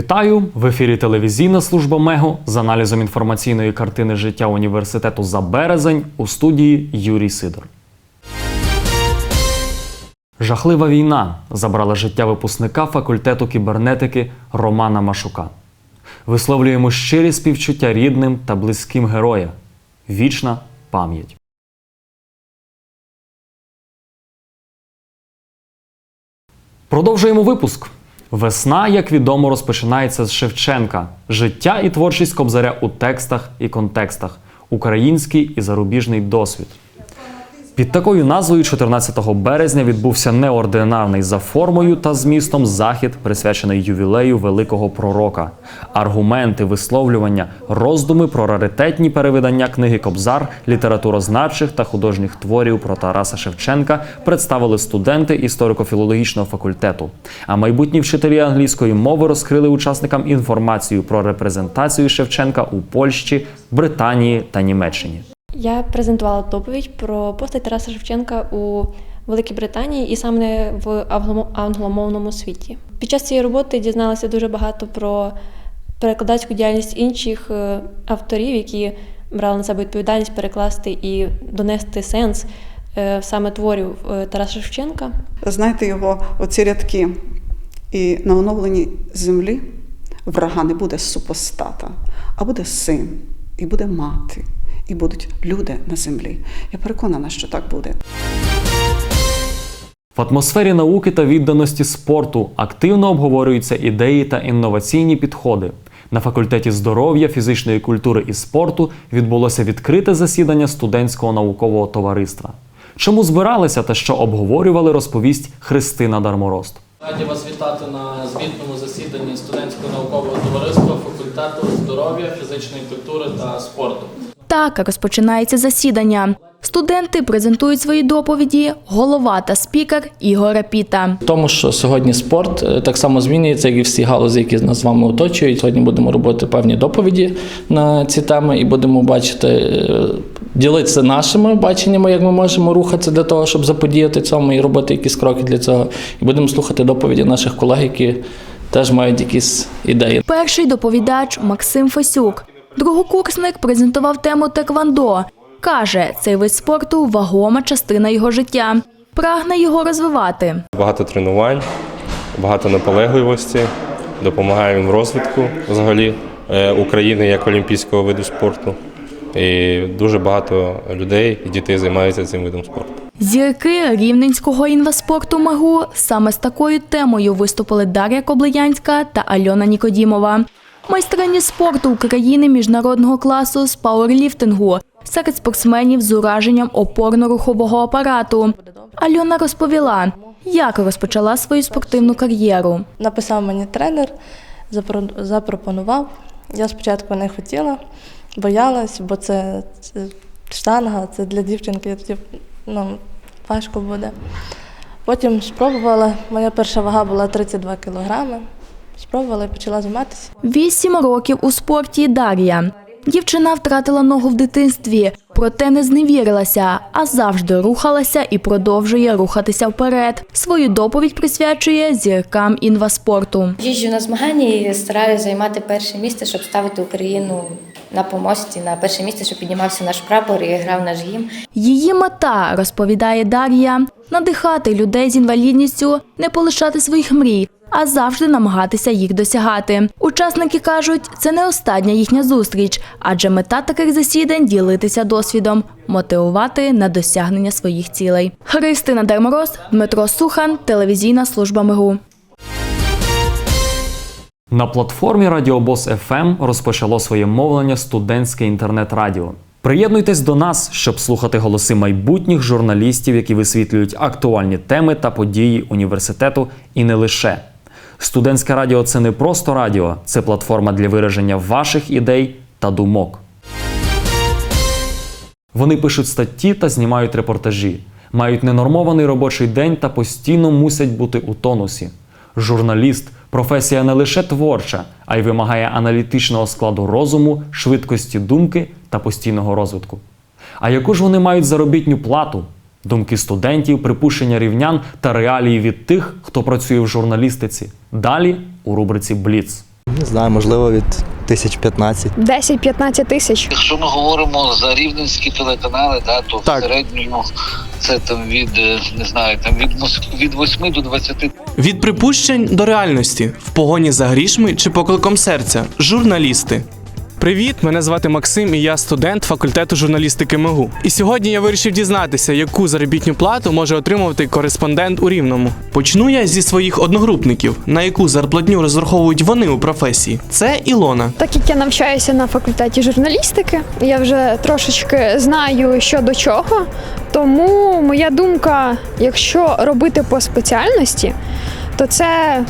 Вітаю в ефірі телевізійна служба МЕГО з аналізом інформаційної картини життя університету за березень у студії Юрій Сидор. Жахлива війна забрала життя випускника факультету кібернетики Романа Машука. Висловлюємо щирі співчуття рідним та близьким героя. Вічна пам'ять. Продовжуємо випуск. Весна, як відомо, розпочинається з Шевченка. Життя і творчість кобзаря у текстах і контекстах, український і зарубіжний досвід. Під такою назвою 14 березня відбувся неординарний за формою та змістом захід, присвячений ювілею великого пророка. Аргументи, висловлювання, роздуми про раритетні перевидання книги Кобзар, літературознавчих та художніх творів про Тараса Шевченка представили студенти історико-філологічного факультету. А майбутні вчителі англійської мови розкрили учасникам інформацію про репрезентацію Шевченка у Польщі, Британії та Німеччині. Я презентувала доповідь про постать Тараса Шевченка у Великій Британії і саме в англомо- англомовному світі. Під час цієї роботи дізналася дуже багато про перекладацьку діяльність інших е, авторів, які брали на себе відповідальність перекласти і донести сенс е, саме творів е, Тараса Шевченка. Знаєте його оці рядки. І на оновленій землі врага не буде супостата, а буде син, і буде мати, і будуть люди на землі. Я переконана, що так буде. В атмосфері науки та відданості спорту активно обговорюються ідеї та інноваційні підходи. На факультеті здоров'я, фізичної культури і спорту відбулося відкрите засідання студентського наукового товариства. Чому збиралися та що обговорювали, розповість Христина Дарморост. Раді вас вітати на звітному засіданні студентського наукового товариства факультету здоров'я, фізичної культури та спорту. Так розпочинається засідання. Студенти презентують свої доповіді, голова та спікер Ігор Рапіта. Тому що сьогодні спорт е, так само змінюється, як і всі галузі, які нас з вами оточують. Сьогодні будемо робити певні доповіді на ці теми і будемо бачити, е, ділитися нашими баченнями, як ми можемо рухатися для того, щоб заподіяти цьому і робити якісь кроки для цього. І будемо слухати доповіді наших колег, які теж мають якісь ідеї. Перший доповідач Максим Фесюк. Другокурсник презентував тему Теквандо. Каже, цей вид спорту вагома частина його життя. Прагне його розвивати. Багато тренувань, багато наполегливості, допомагає він в розвитку взагалі е, України як олімпійського виду спорту. І дуже багато людей і дітей займаються цим видом спорту. Зірки рівненського інваспорту МАГУ саме з такою темою виступили Дар'я Коблеянська та Альона Нікодімова. Майстрині спорту України міжнародного класу з пауерліфтингу серед спортсменів з ураженням опорно-рухового апарату. Альона розповіла, як розпочала свою спортивну кар'єру. Написав мені тренер, запропонував. Я спочатку не хотіла, боялась, бо це, штанга, це для дівчинки ну, важко буде. Потім спробувала, моя перша вага була 32 кілограми. Спробувала і почала займатися. Вісім років у спорті Дар'я. Дівчина втратила ногу в дитинстві, проте не зневірилася, а завжди рухалася і продовжує рухатися вперед. Свою доповідь присвячує зіркам інваспорту. Їжджу на змагання і стараюся займати перше місце, щоб ставити Україну на помості, на перше місце, щоб піднімався наш прапор і грав наш гімн. Її мета, розповідає Дар'я, надихати людей з інвалідністю, не полишати своїх мрій, а завжди намагатися їх досягати. Учасники кажуть, це не остання їхня зустріч, адже мета таких засідань ділитися досвідом, мотивувати на досягнення своїх цілей. Христина Дермороз, Дмитро Сухан, телевізійна служба МИГУ. На платформі Радіобос FM розпочало своє мовлення студентське інтернет-радіо. Приєднуйтесь до нас, щоб слухати голоси майбутніх журналістів, які висвітлюють актуальні теми та події університету, і не лише. Студентське радіо це не просто радіо, це платформа для вираження ваших ідей та думок. Вони пишуть статті та знімають репортажі, мають ненормований робочий день та постійно мусять бути у тонусі. Журналіст професія не лише творча, а й вимагає аналітичного складу розуму, швидкості думки та постійного розвитку. А яку ж вони мають заробітню плату? Думки студентів, припущення рівнян та реалії від тих, хто працює в журналістиці. Далі у рубриці Бліц. Не знаю, можливо, від тисяч 15. 10-15 тисяч. Якщо ми говоримо за рівненські телеканали, да, то Так. в середньому це там від е, не знаю, там від Моск- від 8 до 20 Від припущень до реальності в погоні за грішми чи покликом серця. Журналісти. Привіт, мене звати Максим, і я студент факультету журналістики МИГУ. І сьогодні я вирішив дізнатися, яку заробітну плату може отримувати кореспондент у Рівному. Почну я зі своїх одногрупників, на яку зарплатню розраховують вони у професії. Це Ілона. Так як я навчаюся на факультеті журналістики, я вже трошечки знаю, що до чого. Тому моя думка, якщо робити по спеціальності, то це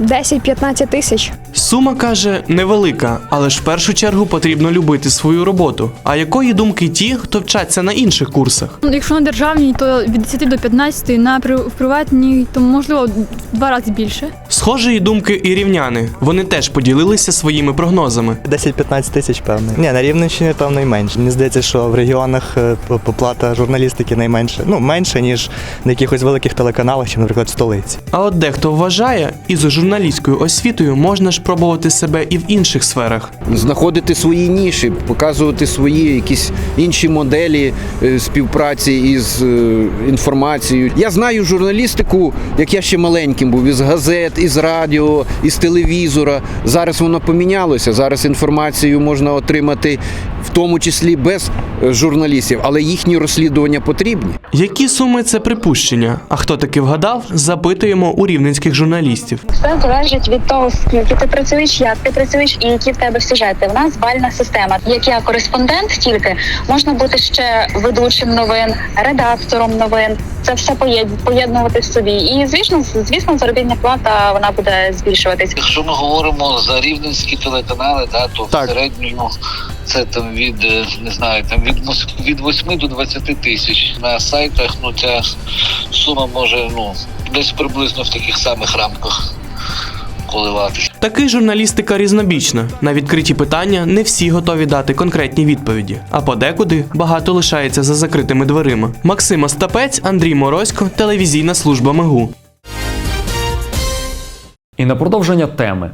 10-15 тисяч. Сума каже невелика, але ж в першу чергу потрібно любити свою роботу. А якої думки ті, хто вчаться на інших курсах? Ну, Якщо на державній, то від 10 до 15, на при- в приватній, то можливо в два рази більше. Схожої думки і рівняни. Вони теж поділилися своїми прогнозами. 10-15 тисяч, певно. Ні, на Рівненщині, певно, і менше. Мені здається, що в регіонах е, поплата журналістики найменше. Ну, менше, ніж на якихось великих телеканалах, чи, наприклад, в столиці. А от дехто вважає, із журналістською освітою можна ж пробувати себе і в інших сферах. знаходити свої ніші, показувати свої якісь інші моделі е, співпраці із е, інформацією. Я знаю журналістику, як я ще маленьким був, із газет, із радіо, із телевізора. Зараз воно помінялося. Зараз інформацію можна отримати в тому числі без е, журналістів, але їхні розслідування потрібні. Які суми це припущення? А хто таки вгадав, запитуємо у рівненських журналістів. Все залежить від того, скільки ти працюєш, як ти працюєш і які в тебе сюжети. В нас бальна система. Як я кореспондент, тільки можна бути ще ведучим новин, редактором новин. Це все поєд- поєднувати в собі. І звісно, звісно, заробітна плата вона буде збільшуватись. Якщо ми говоримо за рівненські телеканали, да, то Так. в середньому це там від е, не знаю, там від від 8 до 20 тисяч. На сайтах ну ця сума може ну десь приблизно в таких самих рамках коливатися. Таки журналістика різнобічна. На відкриті питання не всі готові дати конкретні відповіді, а подекуди багато лишається за закритими дверима. Максим Остапець, Андрій Морозько, телевізійна служба МИГУ. І на продовження теми.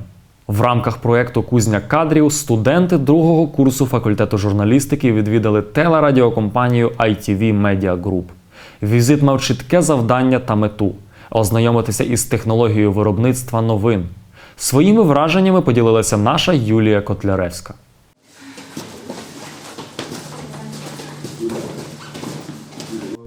В рамках проєкту Кузня кадрів студенти другого курсу факультету журналістики відвідали телерадіокомпанію ITV Media Group. Візит мав чітке завдання та мету ознайомитися із технологією виробництва новин. Своїми враженнями поділилася наша Юлія Котляревська.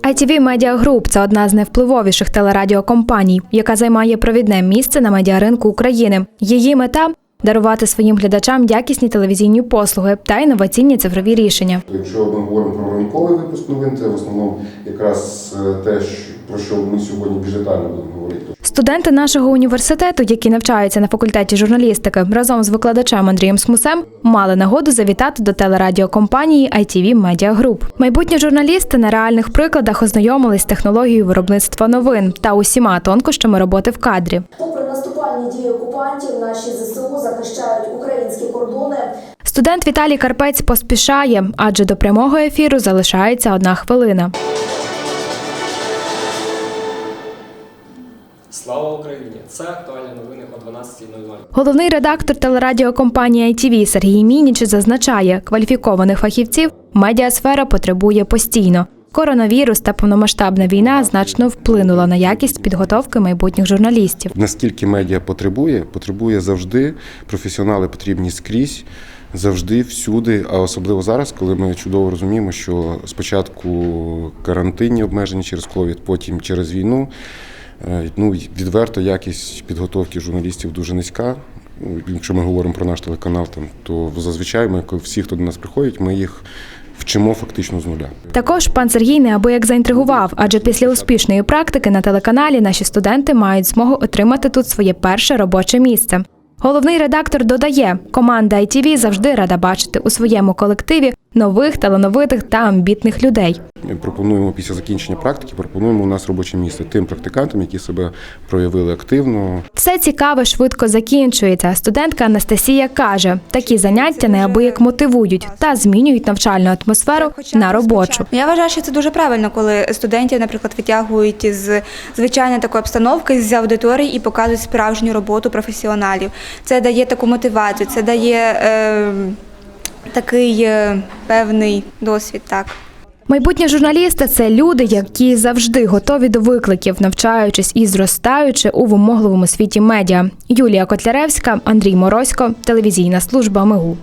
ITV Media Group – це одна з найвпливовіших телерадіокомпаній, яка займає провідне місце на медіаринку України. Її мета дарувати своїм глядачам якісні телевізійні послуги та інноваційні цифрові рішення. Якщо ми говоримо про ранковий випуск новин, це в основному якраз е, те, що- про що ми сьогодні більш детально будемо говорити. Студенти нашого університету, які навчаються на факультеті журналістики, разом з викладачем Андрієм Смусем, мали нагоду завітати до телерадіокомпанії ITV Media Group. Майбутні журналісти на реальних прикладах ознайомились з технологією виробництва новин та усіма тонкощами роботи в кадрі. Попри наступальні дії окупантів, наші ЗСУ захищають українські кордони. Студент Віталій Карпець поспішає, адже до прямого ефіру залишається одна хвилина. Слава Україні! Це актуальні новини о 12.00. Головний редактор телерадіокомпанії ITV Сергій Мініч зазначає, кваліфікованих фахівців медіасфера потребує постійно. Коронавірус та повномасштабна війна значно вплинула на якість підготовки майбутніх журналістів. Наскільки медіа потребує, потребує завжди. Професіонали потрібні скрізь, завжди, всюди. А особливо зараз, коли ми чудово розуміємо, що спочатку карантинні обмеження через ковід, потім через війну. Е, Ну, відверто якість підготовки журналістів дуже низька. Ну, Якщо ми говоримо про наш телеканал, там то зазвичай ми всі, хто до нас приходять, ми їх вчимо фактично з нуля. Також пан Сергій неабияк заінтригував, адже після успішної практики на телеканалі наші студенти мають змогу отримати тут своє перше робоче місце. Головний редактор додає, команда ITV завжди рада бачити у своєму колективі нових талановитих та амбітних людей. Пропонуємо після закінчення практики, пропонуємо у нас робоче місце тим практикантам, які себе проявили активно, Все цікаве швидко закінчується. Студентка Анастасія каже, такі заняття неабияк мотивують та змінюють навчальну атмосферу на робочу. Я вважаю, що це дуже правильно, коли студентів, наприклад, витягують із звичайної такої обстановки з аудиторії і показують справжню роботу професіоналів. Це дає таку мотивацію, це дає е, такий певний досвід. Так. Майбутні журналісти це люди, які завжди готові до викликів, навчаючись і зростаючи у вимогливому світі медіа. Юлія Котляревська, Андрій Моросько, телевізійна служба МИГУ.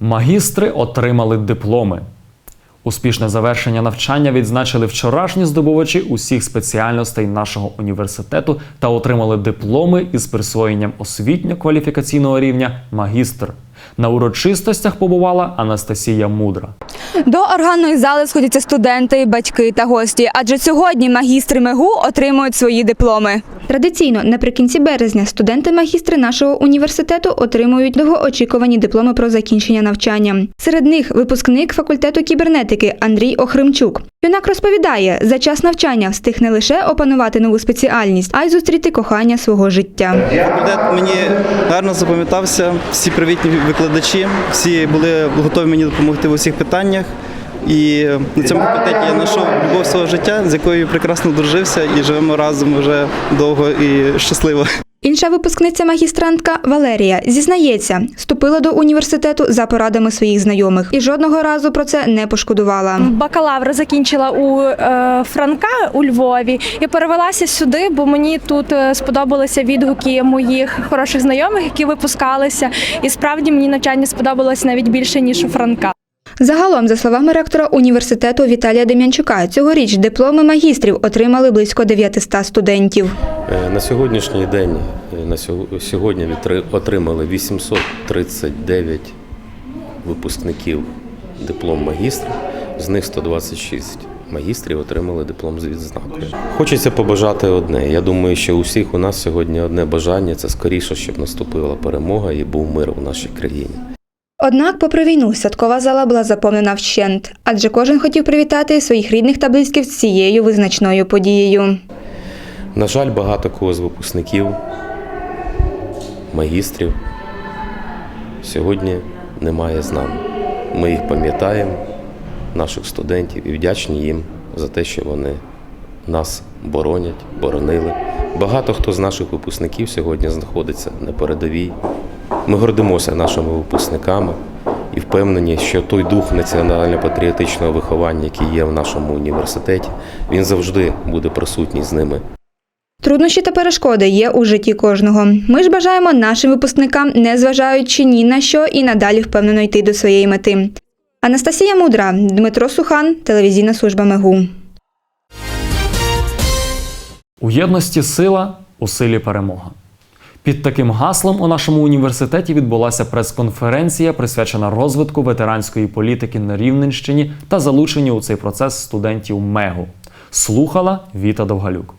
Магістри отримали дипломи. Успішне завершення навчання відзначили вчорашні здобувачі усіх спеціальностей нашого університету та отримали дипломи із присвоєнням освітньо-кваліфікаційного рівня магістр. На урочистостях побувала Анастасія Мудра. До органної зали сходяться студенти, батьки та гості, адже сьогодні магістри МЕГУ отримують свої дипломи. Традиційно наприкінці березня студенти-магістри нашого університету отримують довгоочікувані дипломи про закінчення навчання. Серед них випускник факультету кібернетики Андрій Охримчук. Юнак розповідає, за час навчання встиг не лише опанувати нову спеціальність, а й зустріти кохання свого життя. Факультет мені гарно запам'ятався. Всі привітні викладачі, всі були готові мені допомогти в усіх питаннях. І на цьому факультеті я знайшов любов свого життя, з якою прекрасно дружився, і живемо разом вже довго і щасливо. Інша випускниця магістрантка Валерія зізнається, вступила до університету за порадами своїх знайомих і жодного разу про це не пошкодувала. Бакалавра закінчила у е, Франка у Львові і перевелася сюди, бо мені тут е, сподобалися відгуки моїх хороших знайомих, які випускалися. І справді мені навчання сподобалось навіть більше ніж у Франка. Загалом, за словами ректора університету Віталія Дем'янчука, цьогоріч дипломи магістрів отримали близько 900 студентів. Е, На сьогоднішній день е, на сьогодні отримали 839 випускників диплом магістра, з них 126 магістрів отримали диплом з відзнакою. Хочеться побажати одне. Я думаю, що у всіх у нас сьогодні одне бажання це скоріше, щоб наступила перемога і був мир у нашій країні. Однак, попри війну, садкова зала була заповнена вщент, адже кожен хотів привітати своїх рідних та близьких з цією визначною подією. На жаль, багато кого з випускників, магістрів сьогодні немає з нами. Ми їх пам'ятаємо, наших студентів, і вдячні їм за те, що вони нас боронять, боронили. Багато хто з наших випускників сьогодні знаходиться на передовій. Ми гордимося нашими випускниками і впевнені, що той дух національно-патріотичного виховання, який є в нашому університеті, він завжди буде присутній з ними. Труднощі та перешкоди є у житті кожного. Ми ж бажаємо нашим випускникам, незважаючи ні на що, і надалі впевнено йти до своєї мети. Анастасія Мудра, Дмитро Сухан, телевізійна служба МЕГУ. У єдності сила, у силі перемога. Під таким гаслом у нашому університеті відбулася прес-конференція, присвячена розвитку ветеранської політики на Рівненщині та залученню у цей процес студентів МЕГУ. Слухала Віта Довгалюк.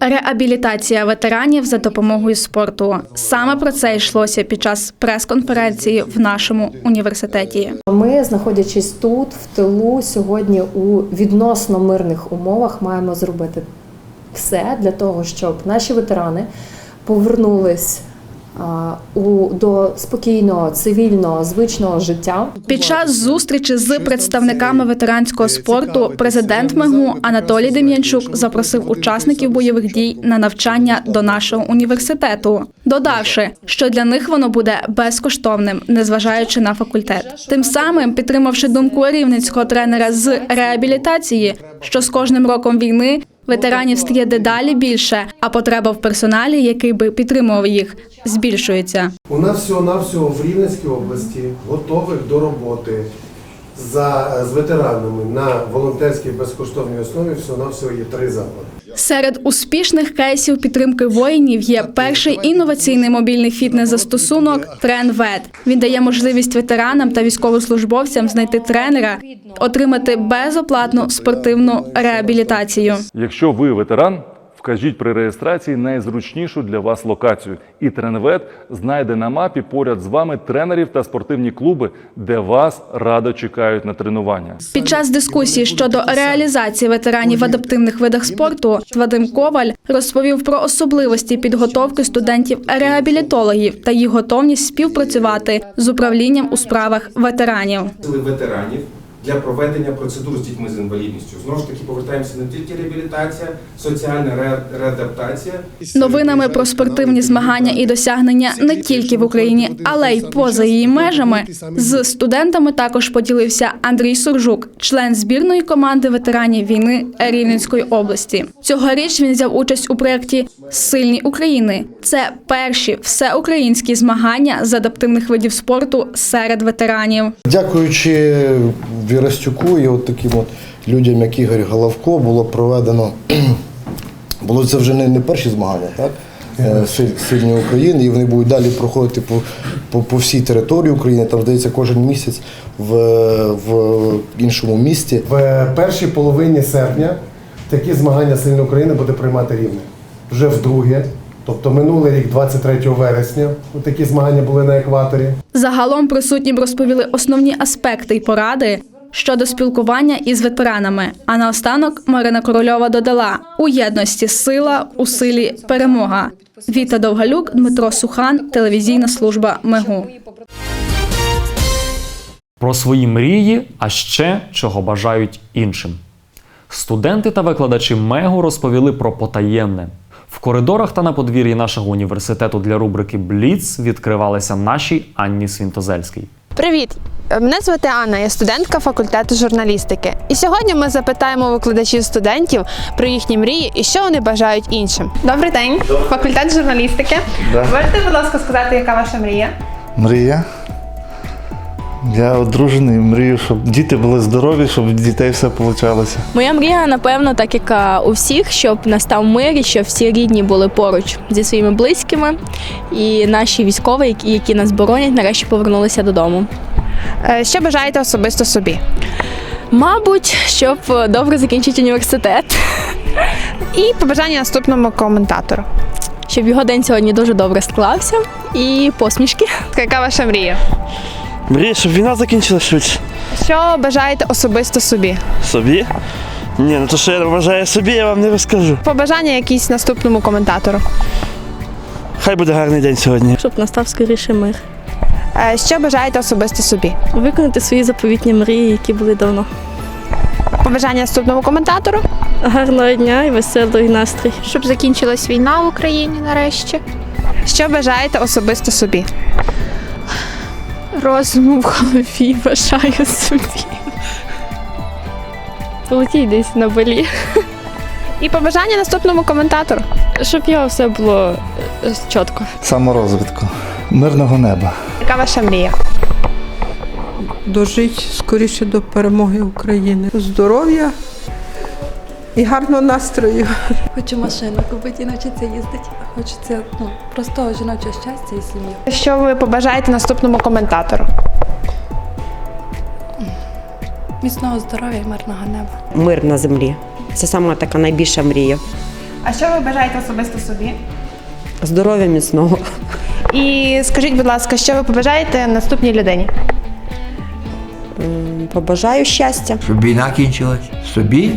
Реабілітація ветеранів за допомогою спорту. Саме про це йшлося під час прес-конференції в нашому університеті. Ми, знаходячись тут, в тилу, сьогодні у відносно мирних умовах маємо зробити все для того, щоб наші ветерани повернулись у до спокійного, цивільного, звичного життя. Під час зустрічі з представниками ветеранського спорту президент МЕГУ Анатолій Дем'янчук запросив учасників бойових дій на навчання до нашого університету, додавши, що для них воно буде безкоштовним, незважаючи на факультет. Тим самим підтримавши думку рівненського тренера з реабілітації, що з кожним роком війни. Ветеранів стає дедалі більше, а потреба в персоналі, який би підтримував їх, збільшується. У нас всього-навсього в Рівненській області готових до роботи за, з ветеранами на волонтерській безкоштовній основі всього-навсього є три заклади. Серед успішних кейсів підтримки воїнів є перший інноваційний мобільний фітнес-застосунок TrenVet. Він дає можливість ветеранам та військовослужбовцям знайти тренера, отримати безоплатну спортивну реабілітацію. Якщо ви ветеран, вкажіть при реєстрації найзручнішу для вас локацію. І Тренвет знайде на мапі поряд з вами тренерів та спортивні клуби, де вас радо чекають на тренування. Під час дискусії щодо реалізації ветеранів в адаптивних видах спорту Вадим Коваль розповів про особливості підготовки студентів-реабілітологів та їх готовність співпрацювати з управлінням у справах ветеранів. ветеранів для проведення процедур з дітьми з інвалідністю. Знову ж таки, повертаємося не тільки реабілітація, соціальна ре- реадаптація. Новинами про спортивні змагання і досягнення не тільки в Україні, але й поза її межами. З студентами також поділився Андрій Суржук, член збірної команди ветеранів війни Рівненської області. Цьогоріч він взяв участь у проєкті Сильні України. Це перші всеукраїнські змагання з адаптивних видів спорту серед ветеранів. Дякуючи Вірастюку і от таким от людям, як Ігор Головко, було проведено. Було це вже не, не перші змагання, так? Е, Сильні України, і вони будуть далі проходити по, по, по всій території України. Там здається кожен місяць в, в іншому місті. В першій половині серпня такі змагання Сильна України буде приймати рівне. Вже вдруге. Тобто минулий рік, 23 вересня, такі змагання були на екваторі. Загалом присутнім розповіли основні аспекти й поради щодо спілкування із ветеранами. А наостанок Марина Корольова додала: у єдності сила, у силі перемога. Віта Довгалюк, Дмитро Сухан, телевізійна служба Мегу. Про свої мрії, а ще чого бажають іншим. Студенти та викладачі МЕГУ розповіли про потаємне. В коридорах та на подвір'ї нашого університету для рубрики Бліц відкривалися наші Анні Свінтозельській. Привіт! Мене звати Анна, я студентка факультету журналістики. І сьогодні ми запитаємо викладачів студентів про їхні мрії і що вони бажають іншим. Добрий день, факультет журналістики. Да. Можете, будь ласка, сказати, яка ваша мрія? Мрія. Я одружений, мрію, щоб діти були здорові, щоб в дітей все вийшло. Моя мрія, напевно, так як у всіх, щоб настав мир і щоб всі рідні були поруч зі своїми близькими, і наші військові, які нас боронять, нарешті повернулися додому. Е, Що бажаєте особисто собі? Мабуть, щоб добре закінчити університет. І побажання наступному коментатору. Щоб його день сьогодні дуже добре склався і посмішки. Яка ваша мрія? Мрія, щоб війна закінчилася швидше. Що бажаєте особисто собі? Собі? Ні, ну то що я вважаю собі, я вам не розкажу. Побажання якісь наступному коментатору. Хай буде гарний день сьогодні. Щоб настав скоріше мир. Е, Що бажаєте особисто собі? Виконати свої заповітні мрії, які були давно. Побажання наступному коментатору. Гарного дня і веселий настрій. Щоб закінчилась війна в Україні нарешті. Що бажаєте особисто собі? Розуму в голові бажаю собі. Полетіть десь на балі. І побажання наступному коментатору. Щоб його все було е, чітко. Саморозвитку. Мирного неба. Яка ваша мрія? дожить скоріше до перемоги України. Здоров'я і гарного настрою. Хочу машину купити і навчитися їздити. Хочеться ну, простого жіночого щастя і сім'ї. Що ви побажаєте наступному коментатору? Міцного здоров'я і мирного неба. Мир на землі. Це саме така найбільша мрія. А що ви бажаєте особисто собі? Здоров'я міцного. І скажіть, будь ласка, що ви побажаєте наступній людині? Побажаю щастя. щоб війна кінчилась, собі,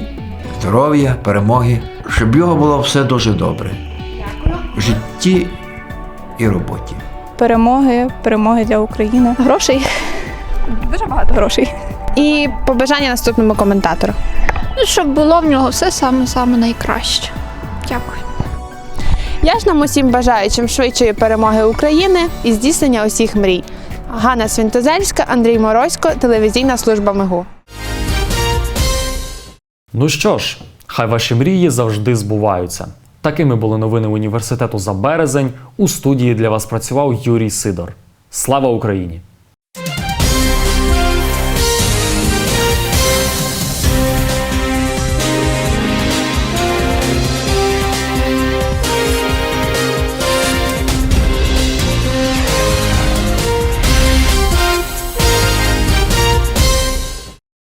здоров'я, перемоги, щоб його було все дуже добре. В житті і роботі. Перемоги, перемоги для України. Грошей. Дуже багато грошей. І побажання наступному коментатору. Ну, щоб було в нього все саме-саме найкраще. Дякую. Я ж нам усім бажаю чим швидшої перемоги України і здійснення усіх мрій. Ганна Свінтозельська, Андрій Морозько, телевізійна служба МИГУ. Ну що ж, хай ваші мрії завжди збуваються. Такими були новини університету за березень. У студії для вас працював Юрій Сидор. Слава Україні!